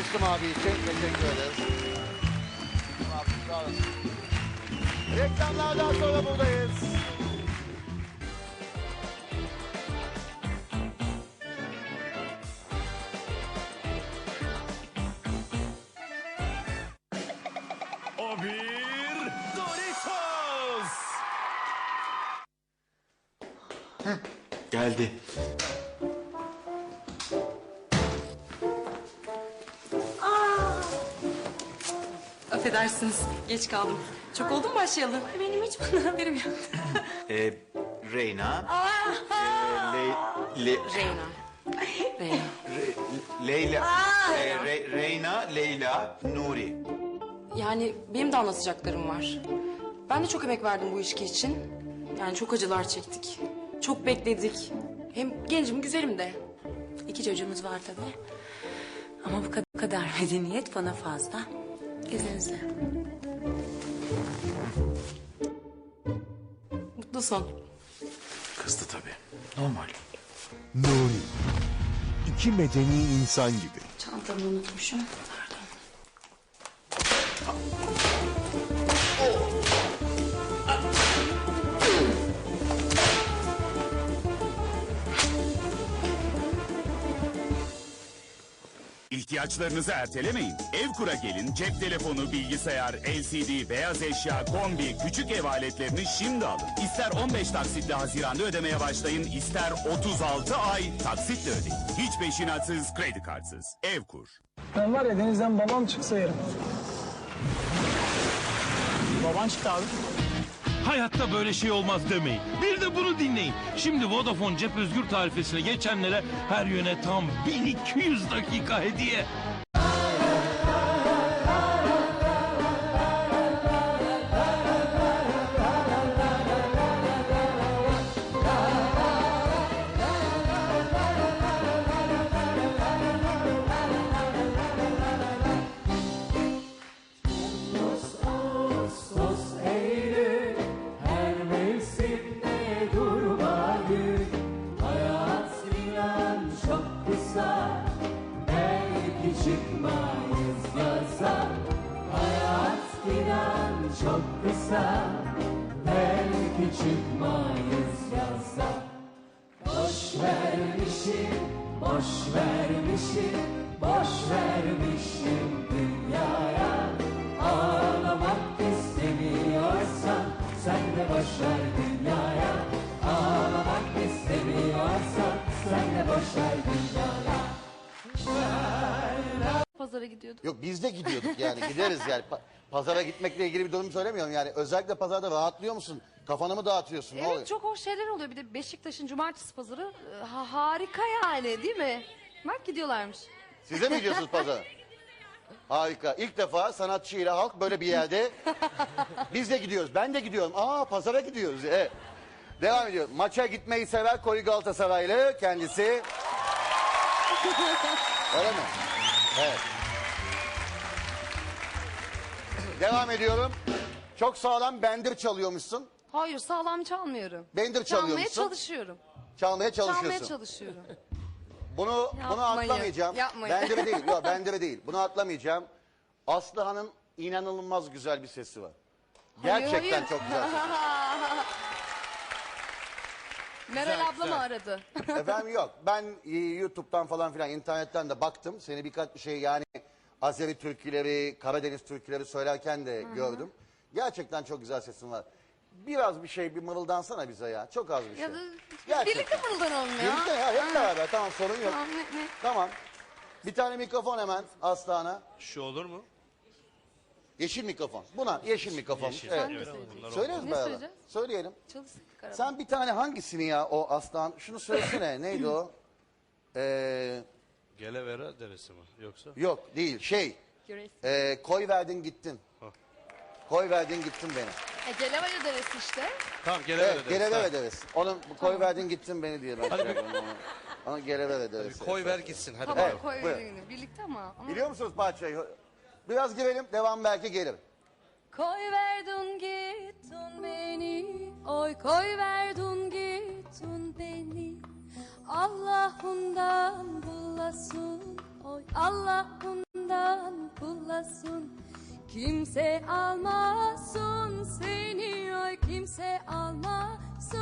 Müslüm abi için teşekkür ederiz. Müslüm abi sağ olasın. Reklamlardan sonra buradayız. Affedersiniz, geç kaldım. Çok oldu mu başlayalım? Benim hiç bundan haberim yok. Ee, Reyna. ee, Le, Le, Reyna. Reyna. Re- Leyla. Ee, Re- Reyna, Leyla, Nuri. Yani benim de anlatacaklarım var. Ben de çok emek verdim bu ilişki için. Yani çok acılar çektik. Çok bekledik. Hem gencim, güzelim de. İki çocuğumuz var tabii. Ama bu kadar medeniyet bana fazla. İzninizle. Mutlu son. Kızdı tabii. Normal. Nuri. İki medeni insan gibi. Çantamı unutmuşum. İhtiyaçlarınızı ertelemeyin. Evkur'a gelin cep telefonu, bilgisayar, LCD, beyaz eşya, kombi, küçük ev aletlerini şimdi alın. İster 15 taksitle Haziran'da ödemeye başlayın, ister 36 ay taksitle ödeyin. Hiç peşinatsız, kredi kartsız. Evkur. Ben var ya denizden babam çıksa yerim. Baban çıktı abi. Hayatta böyle şey olmaz demeyin. Bir de bunu dinleyin. Şimdi Vodafone cep özgür tarifesine geçenlere her yöne tam 1200 dakika hediye. Gidiyorduk. Yok biz de gidiyorduk yani gideriz yani. Pa- pazara gitmekle ilgili bir durum söylemiyorum yani. Özellikle pazarda rahatlıyor musun? Kafanı mı dağıtıyorsun? Ne oluyor? Evet çok hoş şeyler oluyor. Bir de Beşiktaş'ın cumartesi pazarı e, ha- harika yani değil mi? Bak gidiyorlarmış. Size mi gidiyorsunuz pazara? Harika. İlk defa sanatçı ile halk böyle bir yerde. Biz de gidiyoruz. Ben de gidiyorum. Aa pazara gidiyoruz. Evet. Devam ediyor. Maça gitmeyi sever Koyu Galatasaraylı kendisi. Öyle mi? Evet. Devam ediyorum. Çok sağlam bendir çalıyormuşsun. Hayır sağlam çalmıyorum. Bendir Çalmaya çalıyormuşsun. çalışıyorum. Çalmaya çalışıyorsun. Çalmaya çalışıyorum. Bunu bunu Yapmayın, atlamayacağım. yapmayın. Bendire değil. Yok bendire değil. Bunu atlamayacağım. Aslıhan'ın inanılmaz güzel bir sesi var. Gerçekten hayır. çok güzel. sesi. Meral abla mı aradı? Efendim yok. Ben e, YouTube'dan falan filan internetten de baktım. Seni birkaç şey yani Azeri türküleri, Karadeniz türküleri söylerken de gördüm. Gerçekten çok güzel sesin var. Biraz bir şey bir mırıldansana bize ya. Çok az bir şey. ya da Gerçekten. birlikte mırıldanalım ya. Birlikte ya hep beraber tamam sorun yok. Tamam, ne- ne? Tamam. Bir tane mikrofon hemen Aslan'a. Şu olur mu? Yeşil mikrofon. Buna yeşil mikrofon. Evet. De söyle. Söyleriz Ne beraber. söyleyeceğiz? Söyleyelim. Çalışsın. Sen bir tane hangisini ya o aslan? Şunu söylesene. Neydi o? Ee, Gelevera deresi mi yoksa? yok değil şey. Ee, koy verdin gittin. Koy verdin gittin beni. E, Gelevaya deresi işte. Tamam Gelevera Evet, geleve ederiz. Onun bu koy verdin gittin beni diye ben yapıyorum onu. Ona geleve ederiz. Koy ver gitsin hadi. Tamam Evet, koy buyurun. elini. Birlikte ama. ama Biliyor musunuz parçayı? Biraz girelim, devam belki gelir. Koy verdun gittin beni Oy koy verdun gittin beni Allah'ından bulasın Oy Allah'ından bulasın. Kimse almasın seni Oy kimse almasın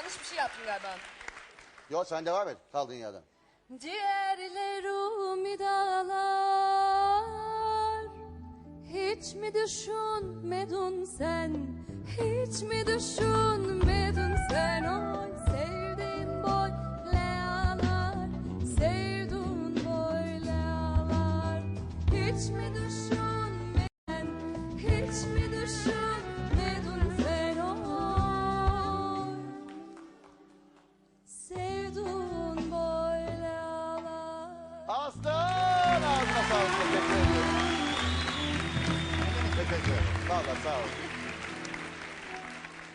Yanlış bir şey yaptım galiba. Yo sen devam et kaldığın yerden. Ciğerlerimi dağlar Hiç mi düşünmedin sen Hiç mi düşünmedin sen Oy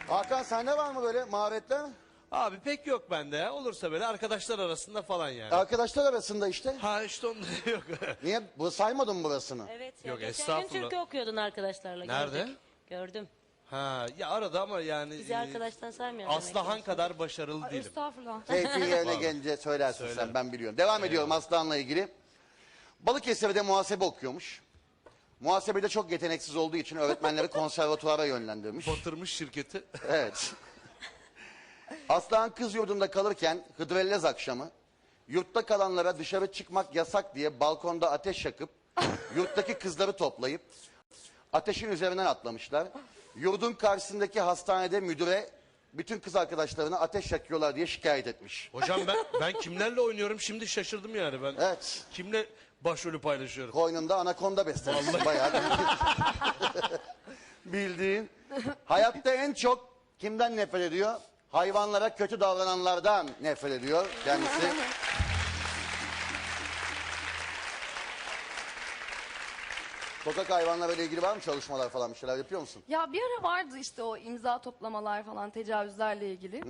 Hakan sende var mı böyle maharetler? Abi pek yok bende ya. Olursa böyle arkadaşlar arasında falan yani. Arkadaşlar arasında işte. Ha işte onda yok. Niye? Bu saymadın burasını? Evet ya Yok, geçen estağfurullah. gün türkü okuyordun arkadaşlarla. Nerede? Gördük. Gördüm. ha ya arada ama yani Bizi e, arkadaştan saymıyor Aslıhan kadar başarılı değilim. Estağfurullah. Keyfin yerine gelince söylersin sen ben biliyorum. Devam ediyorum Aslan'la ilgili. Balıkesir'de muhasebe okuyormuş. Muhasebede çok yeteneksiz olduğu için öğretmenleri konservatuvara yönlendirmiş. Batırmış şirketi. Evet. Aslan kız yurdunda kalırken Hıdrellez akşamı yurtta kalanlara dışarı çıkmak yasak diye balkonda ateş yakıp yurttaki kızları toplayıp ateşin üzerinden atlamışlar. Yurdun karşısındaki hastanede müdüre bütün kız arkadaşlarına ateş yakıyorlar diye şikayet etmiş. Hocam ben ben kimlerle oynuyorum şimdi şaşırdım yani ben. Evet. Kimle başrolü paylaşıyorum? Koynunda anakonda beslemişsin bayağı. Bildiğin. Hayatta en çok kimden nefret ediyor? Hayvanlara kötü davrananlardan nefret ediyor kendisi. Sokak hayvanlarıyla ilgili var mı çalışmalar falan bir şeyler yapıyor musun? Ya bir ara vardı işte o imza toplamalar falan tecavüzlerle ilgili.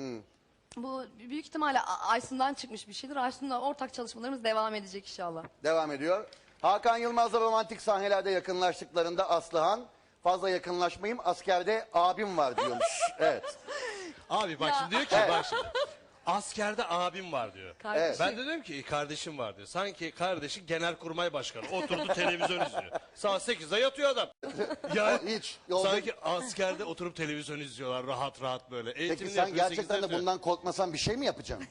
Bu büyük ihtimalle A- Aysun'dan çıkmış bir şeydir. Aysun'la ortak çalışmalarımız devam edecek inşallah. Devam ediyor. Hakan Yılmaz'la romantik sahnelerde yakınlaştıklarında Aslıhan fazla yakınlaşmayayım askerde abim var diyormuş. Evet. Abi bak şimdi diyor ki bak şimdi. Askerde abim var diyor. Kardeşim. Ben de diyorum ki kardeşim var diyor. Sanki kardeşi genelkurmay başkanı. Oturdu televizyon izliyor. Saat 8'de yatıyor adam. Ya Hiç. Yolda- sanki askerde oturup televizyon izliyorlar rahat rahat böyle. Peki Eğitimini sen yapıyor, gerçekten 8'de de yatıyor. bundan korkmasan bir şey mi yapacaksın?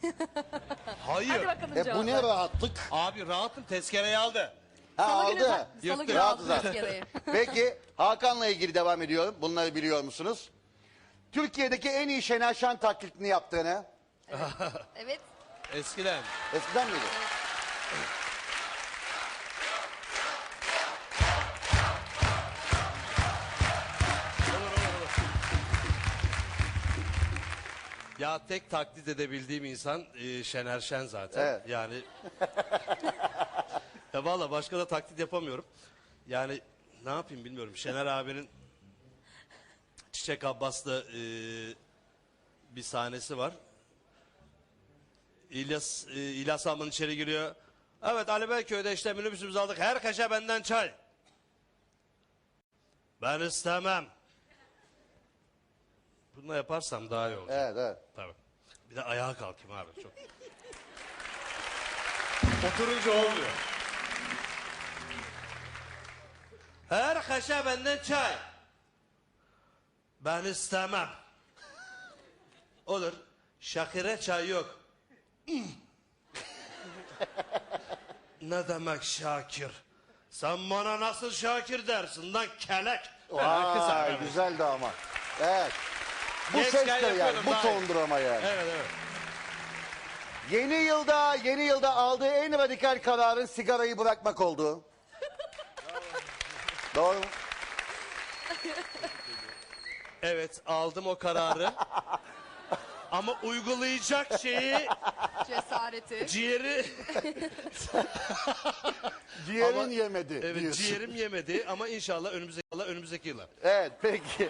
Hayır. Hadi bakalım E bu ne rahatlık? Abi rahatım tezkereyi aldı. Ha Salı günü, aldı. Salı Yırttı. günü aldı zaten. tezkereyi. Peki Hakan'la ilgili devam ediyorum. Bunları biliyor musunuz? Türkiye'deki en iyi Şener Şen taklitini yaptığını. Evet. Eskiden. Eskiden miydi? Ya tek taklit edebildiğim insan e, Şener Şen zaten. Evet. Yani ya valla başka da taklit yapamıyorum. Yani ne yapayım bilmiyorum. Şener abinin Çiçek Abbas'la e, bir sahnesi var. İlyas, e, İlyas Alman içeri giriyor. Evet Ali Beyköy'de işte minibüsümüzü aldık. Her kaşe benden çay. Ben istemem. Bunu yaparsam daha iyi olacak. Evet evet. Tabii. Bir de ayağa kalkayım abi çok. Oturunca olmuyor. Her kaşe benden çay. Ben istemem. Olur. Şakire çay yok. Ne demek Şakir? Sen bana nasıl Şakir dersin lan kelek? Vay güzeldi ama. Evet. Bu Gençken sestir yani. Bu daha iyi. tondur ama yani. Evet evet. Yeni yılda yeni yılda aldığı en radikal kararın sigarayı bırakmak oldu. Doğru mu? Evet aldım o kararı. Ama uygulayacak şeyi Cesareti. ciğeri Ciğerin Ama- yemedi evet diyorsun. ciğerim yemedi ama inşallah önümüzdeki yıllar önümüzdeki yıllar. Evet peki.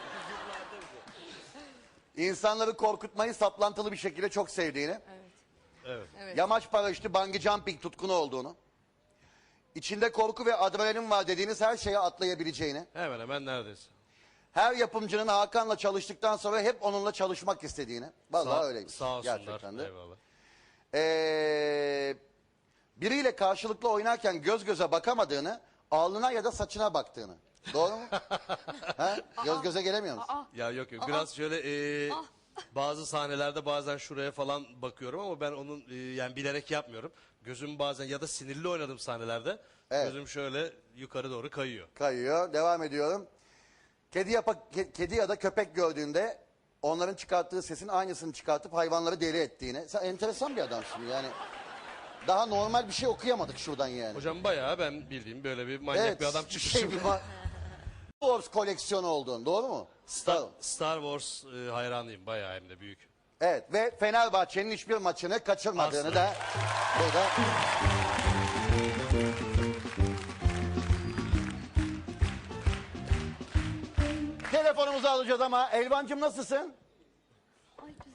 İnsanları korkutmayı saplantılı bir şekilde çok sevdiğini. Evet. Yamaç paraşütü bungee jumping tutkunu olduğunu. içinde korku ve adrenalin var dediğiniz her şeye atlayabileceğini. Hemen hemen neredeyse. Her yapımcının Hakan'la çalıştıktan sonra hep onunla çalışmak istediğini. Vallahi Sağ- öyleymiş. Sağ olsunlar. Gerçekten de. Eyvallah. Ee, biriyle karşılıklı oynarken göz göze bakamadığını, alnına ya da saçına baktığını. Doğru mu? ha? Göz göze gelemiyor musun? Ya yok yok biraz şöyle e, bazı sahnelerde bazen şuraya falan bakıyorum ama ben onun e, yani bilerek yapmıyorum. Gözüm bazen ya da sinirli oynadığım sahnelerde Evet. gözüm şöyle yukarı doğru kayıyor. Kayıyor. Devam ediyorum. Kedi, yapa, ke- kedi ya da köpek gördüğünde onların çıkarttığı sesin aynısını çıkartıp hayvanları deli ettiğini. Sen enteresan bir adamsın yani. Daha normal bir şey okuyamadık şuradan yani. Hocam bayağı ben bildiğim böyle bir manyak bir adam bir çıkmışım. Şey, bir ma- Star Wars koleksiyonu oldun doğru mu? Star, Star Wars e, hayranıyım bayağı hem de büyük. Evet ve Fenerbahçe'nin hiçbir maçını kaçırmadığını da burada. Telefonumuzu alacağız ama Elvancığım nasılsın?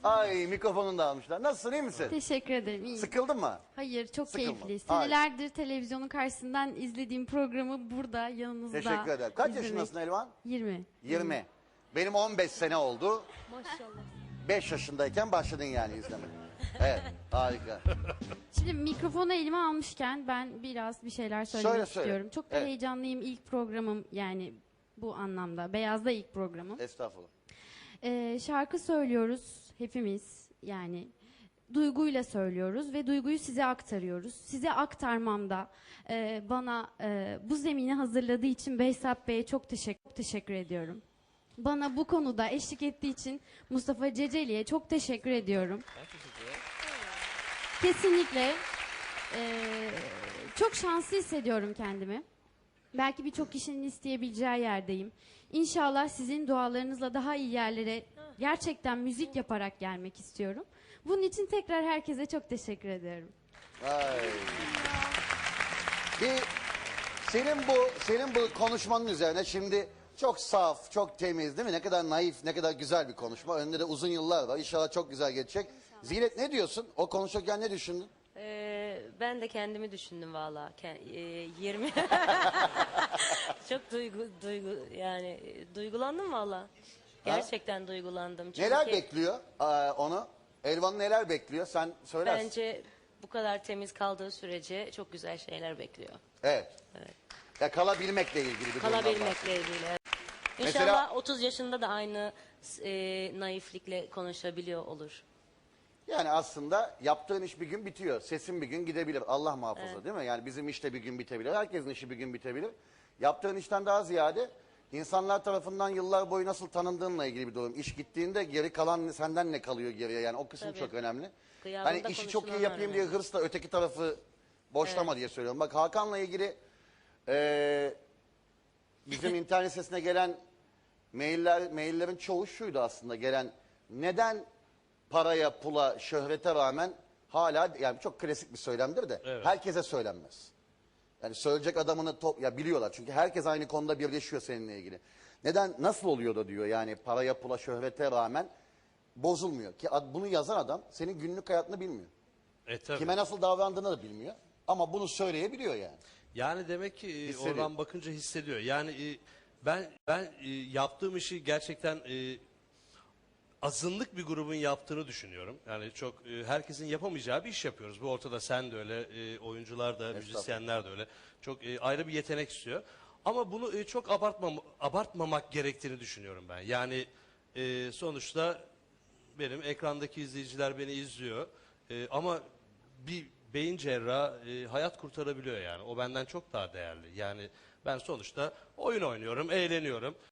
Ay mikrofonunu da almışlar. Nasılsın iyi misin? Teşekkür ederim. İyiyim. Sıkıldın mı? Hayır çok Sıkılma. keyifli. Senelerdir televizyonun karşısından izlediğim programı burada yanınızda Teşekkür ederim. Kaç izlemek. yaşındasın Elvan? 20. 20. Benim 15 sene oldu. Maşallah. 5 yaşındayken başladın yani izlemeye. Evet harika. Şimdi mikrofonu elime almışken ben biraz bir şeyler söylemek Söyle, söyle. istiyorum. Çok da Evet. heyecanlıyım. İlk programım yani bu anlamda. Beyaz'da ilk programım. Estağfurullah. Ee, şarkı söylüyoruz hepimiz yani duyguyla söylüyoruz ve duyguyu size aktarıyoruz. Size aktarmamda e, bana e, bu zemini hazırladığı için Behzat Bey'e çok teşekkür, teşekkür ediyorum. Bana bu konuda eşlik ettiği için Mustafa Ceceli'ye çok teşekkür ediyorum. Kesinlikle e, çok şanslı hissediyorum kendimi. Belki birçok kişinin isteyebileceği yerdeyim. İnşallah sizin dualarınızla daha iyi yerlere gerçekten müzik yaparak gelmek istiyorum. Bunun için tekrar herkese çok teşekkür ediyorum. Ay. Bir senin bu senin bu konuşmanın üzerine şimdi çok saf, çok temiz değil mi? Ne kadar naif, ne kadar güzel bir konuşma. Önünde de uzun yıllar var. İnşallah çok güzel geçecek. Zinet ne diyorsun? O konuşurken ne düşündün? Ben de kendimi düşündüm valla. Ke- e, 20 çok duygu duygu yani e, duygulandım valla. Gerçekten duygulandım. Çünkü Neler bekliyor aa, onu? Elvan'ı neler bekliyor? Sen söylersin. Bence bu kadar temiz kaldığı sürece çok güzel şeyler bekliyor. Evet. Ya kalabilmekle ilgili bir durumdan bahsediyor. Kalabilmekle ilgili. evet. Mesela- İnşallah 30 yaşında da aynı e, naiflikle konuşabiliyor olur. Yani aslında yaptığın iş bir gün bitiyor. Sesin bir gün gidebilir. Allah muhafaza değil mi? Yani bizim iş de bir gün bitebilir. Herkesin işi bir gün bitebilir. Yaptığın işten daha ziyade insanlar tarafından yıllar boyu nasıl tanındığınla ilgili bir durum. İş gittiğinde geri kalan senden ne kalıyor geriye? Yani o kısım Tabii. çok önemli. Gıyabında Hani işi çok iyi konuşulanlar yapayım diye önemli. hırsla öteki tarafı boşlama diye söylüyorum. Bak Hakan'la ilgili eee, bizim internet sitesine gelen mailler, maillerin çoğu şuydu aslında gelen. Neden paraya, pula, şöhrete rağmen hala yani çok klasik bir söylemdir de herkese söylenmez. Yani söyleyecek adamını top, ya biliyorlar çünkü herkes aynı konuda birleşiyor seninle ilgili. Neden nasıl oluyor da diyor yani paraya, pula, şöhrete rağmen bozulmuyor ki ad- bunu yazan adam senin günlük hayatını bilmiyor. E tabii. Kime nasıl davrandığını da bilmiyor ama bunu söyleyebiliyor yani. Yani demek ki e, Hissediyor. oradan bakınca hissediyor. Yani e, ben ben e, yaptığım işi gerçekten e, azınlık bir grubun yaptığını düşünüyorum. Yani çok e, herkesin yapamayacağı bir iş yapıyoruz. Bu ortada sen de öyle, e, oyuncular da, müzisyenler de öyle. Çok e, ayrı bir yetenek istiyor. Ama bunu e, çok abartmam abartmamak gerektiğini düşünüyorum ben. Yani e, sonuçta benim ekrandaki izleyiciler beni izliyor. E, ama bir beyin cerrahı e, hayat kurtarabiliyor yani. O benden çok daha değerli. Yani ben sonuçta oyun oynuyorum, eğleniyorum.